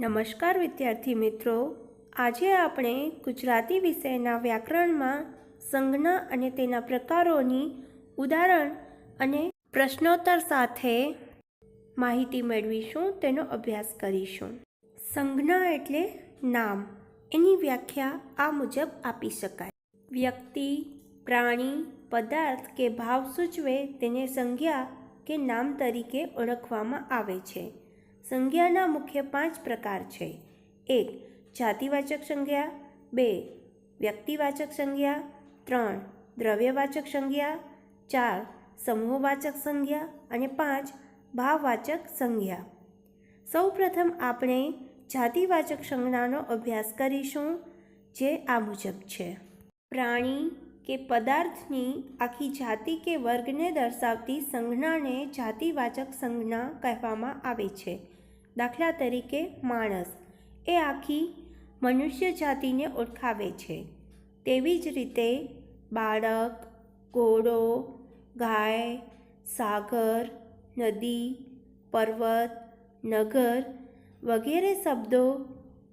નમસ્કાર વિદ્યાર્થી મિત્રો. આજે આપણે ગુજરાતી વિષયના વ્યાકરણમાં સંજ્ઞા અને તેના પ્રકારોની ઉદાહરણ અને પ્રશ્નોત્તર સાથે માહિતી મેળવીશું, તેનો અભ્યાસ કરીશું. સંજ્ઞા એટલે નામ. એની વ્યાખ્યા આ મુજબ આપી શકાય. વ્યક્તિ, પ્રાણી, પદાર્થ કે ભાવ સૂચવે તેને સંજ્ઞા કે નામ તરીકે ઓળખવામાં આવે છે. સંજ્ઞાના મુખ્ય પાંચ પ્રકાર છે. એક, જાતિવાચક સંજ્ઞા. બે, વ્યક્તિવાચક સંજ્ઞા. ત્રણ, દ્રવ્યવાચક સંજ્ઞા. ચાર, સમૂહવાચક સંજ્ઞા. અને પાંચ, ભાવવાચક સંજ્ઞા. સૌપ્રથમ આપણે જાતિવાચક સંજ્ઞાનો અભ્યાસ કરીશું, જે આ મુજબ છે. પ્રાણી કે પદાર્થની આખી જાતિ કે વર્ગને દર્શાવતી સંજ્ઞાને જાતિવાચક સંજ્ઞા કહેવામાં આવે છે. દાખલા તરીકે માણસ એ આખી મનુષ્ય જાતિને ઓળખાવે છે. તેવી જ રીતે બાળક, ઘોડો, ગાય, સાગર, નદી, પર્વત, નગર વગેરે શબ્દો,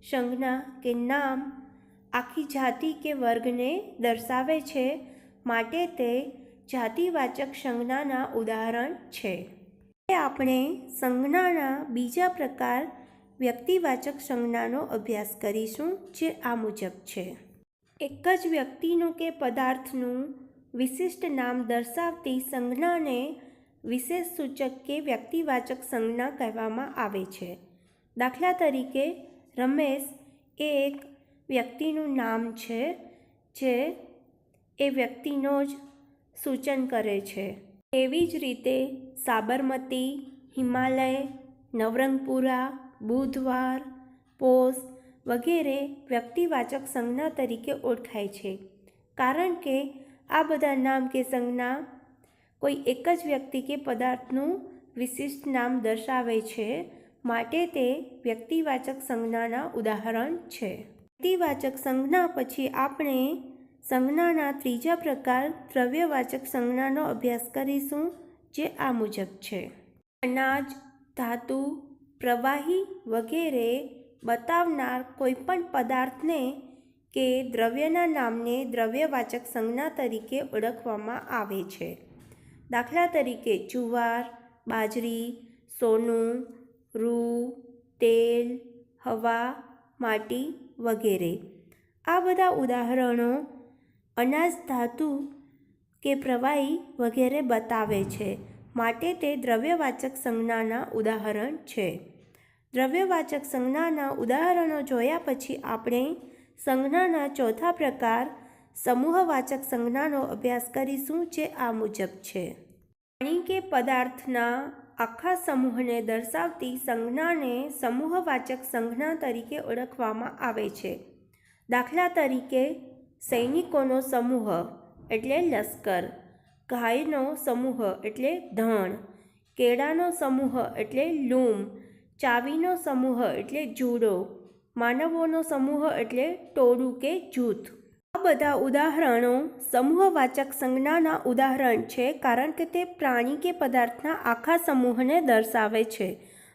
સંજ્ઞા કે નામ આખી જાતિ કે વર્ગને દર્શાવે છે. માટે તે જાતિવાચક સંજ્ઞાના ઉદાહરણ છે. આપણે સંજ્ઞાના બીજા પ્રકાર વ્યક્તિવાચક સંજ્ઞાનો અભ્યાસ કરીશું, જે આ મુજબ છે. એક જ વ્યક્તિનું કે પદાર્થનું વિશિષ્ટ નામ દર્શાવતી સંજ્ઞાને વિશેષ સૂચક કે વ્યક્તિવાચક સંજ્ઞા કહેવામાં આવે છે. દાખલા તરીકે, રમેશ એ એક વ્યક્તિનું નામ છે, જે એ વ્યક્તિનો જ સૂચન કરે છે. એવી જ રીતે સાબરમતી, હિમાલય, નવરંગપુરા, બુધવાર પોસ વગેરે વ્યક્તિવાચક સંજ્ઞા તરીકે ઓળખાય છે. કારણ કે આ બધા નામ કે સંજ્ઞા કોઈ એક જ વ્યક્તિ કે પદાર્થનું વિશિષ્ટ નામ દર્શાવે છે માટે તે વ્યક્તિવાચક સંજ્ઞાના ઉદાહરણ છે. વ્યક્તિવાચક સંજ્ઞા પછી આપણે સંજ્ઞાના ત્રીજા પ્રકાર દ્રવ્યવાચક સંજ્ઞાનો અભ્યાસ કરીશું, જે આ મુજબ છે. અનાજ, ધાતુ, પ્રવાહી વગેરે બતાવનાર કોઈપણ પદાર્થને કે દ્રવ્યના નામને દ્રવ્યવાચક સંજ્ઞા તરીકે ઓળખવામાં આવે છે. દાખલા તરીકે જુવાર, બાજરી, સોનું, રૂ, તેલ, હવા, માટી વગેરે. આ બધા ઉદાહરણો અનાજ ધાતુ કે પ્રવાહી વગેરે બતાવે છે. માટે તે દ્રવ્યવાચક સંજ્ઞાના ઉદાહરણ છે. દ્રવ્યવાચક સંજ્ઞાના ઉદાહરણો જોયા પછી આપણે સંજ્ઞાના ચોથા પ્રકાર સમૂહવાચક સંજ્ઞાનો અભ્યાસ કરીશું જે આ મુજબ છે. પાણી કે પદાર્થના આખા સમૂહને દર્શાવતી સંજ્ઞાને સમૂહવાચક સંજ્ઞા તરીકે ઓળખવામાં આવે છે. દાખલા તરીકે સૈનિકોનો સમૂહ એટલે લશ્કર ગાયનો સમૂહ એટલે ધણ, કેળાનો સમૂહ એટલે લૂમ, ચાવીનો સમૂહ એટલે જુડો, માનવોનો સમૂહ એટલે ટોળું કે જૂથ. આ બધા ઉદાહરણો સમૂહવાચક સંજ્ઞાના ઉદાહરણ છે કારણ કે તે પ્રાણી કે પદાર્થના આખા સમૂહને દર્શાવે છે.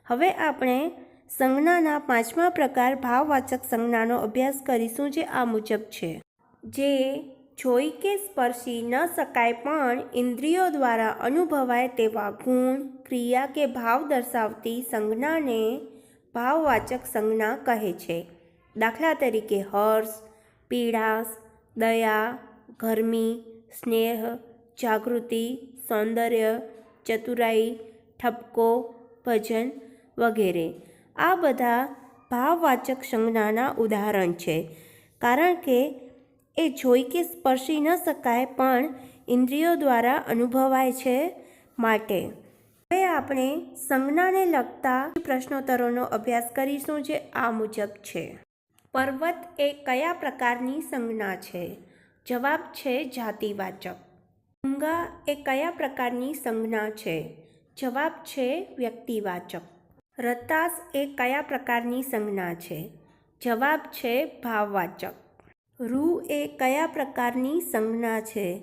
હવે આપણે સંજ્ઞાના પાંચમા પ્રકાર ભાવવાચક સંજ્ઞાનો અભ્યાસ કરીશું જે આ મુજબ છે. જે જોઈ કે સ્પર્શી ન શકાય પણ ઇન્દ્રિયો દ્વારા અનુભવાય તેવા ગુણ, ક્રિયા કે ભાવ દર્શાવતી સંજ્ઞાને ભાવવાચક સંજ્ઞા કહે છે. દાખલા તરીકે હર્ષ પીડાશ દયા, ગરમી, સ્નેહ, જાગૃતિ, સૌંદર્ય, ચતુરાઈ, ઠપકો, ભજન વગેરે. આ બધા ભાવવાચક સંજ્ઞાના ઉદાહરણ છે. કારણ કે એ જોઈ કે સ્પર્શી ન શકાય પણ ઇન્દ્રિયો દ્વારા અનુભવાય છે માટે. હવે આપણે સંજ્ઞાને લગતા પ્રશ્નોત્તરોનો અભ્યાસ કરીશું જે આ મુજબ છે. પર્વત એ કયા પ્રકારની સંજ્ઞા છે? જવાબ છે જાતિવાચક. ગંગા એ કયા પ્રકારની સંજ્ઞા છે? જવાબ છે વ્યક્તિવાચક. રતાસ એ કયા પ્રકારની સંજ્ઞા છે? જવાબ છે ભાવવાચક. રૂ એ કયા પ્રકારની સંજ્ઞા છે?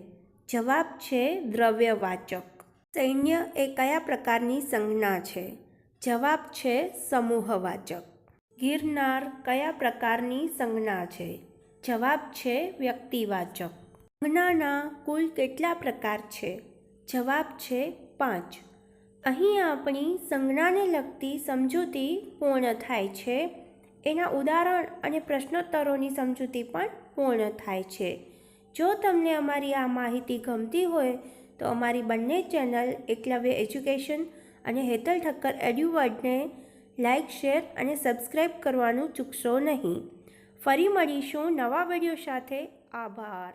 જવાબ છે દ્રવ્યવાચક. સૈન્ય એ કયા પ્રકારની સંજ્ઞા છે? જવાબ છે સમૂહવાચક. ગિરનાર કયા પ્રકારની સંજ્ઞા છે? જવાબ છે વ્યક્તિવાચક. સંજ્ઞાના કુલ કેટલા પ્રકાર છે? જવાબ છે પાંચ. અહીં આપણી સંજ્ઞાને લગતી સમજૂતી પૂર્ણ થાય છે. એના ઉદાહરણ અને પ્રશ્નોત્તરોની સમજૂતી પણ પૂર્ણ થાય છે. જો તમને અમારી આ માહિતી ગમતી હોય, તો અમારી બંને ચેનલ એકલવ્ય એજ્યુકેશન અને હેતલ ઠક્કર એડ્યુવર્ડને લાઇક શેર અને સબસ્ક્રાઈબ કરવાનું ચૂકશો નહીં. ફરી મળીશું નવા વીડિયો સાથે. આભાર.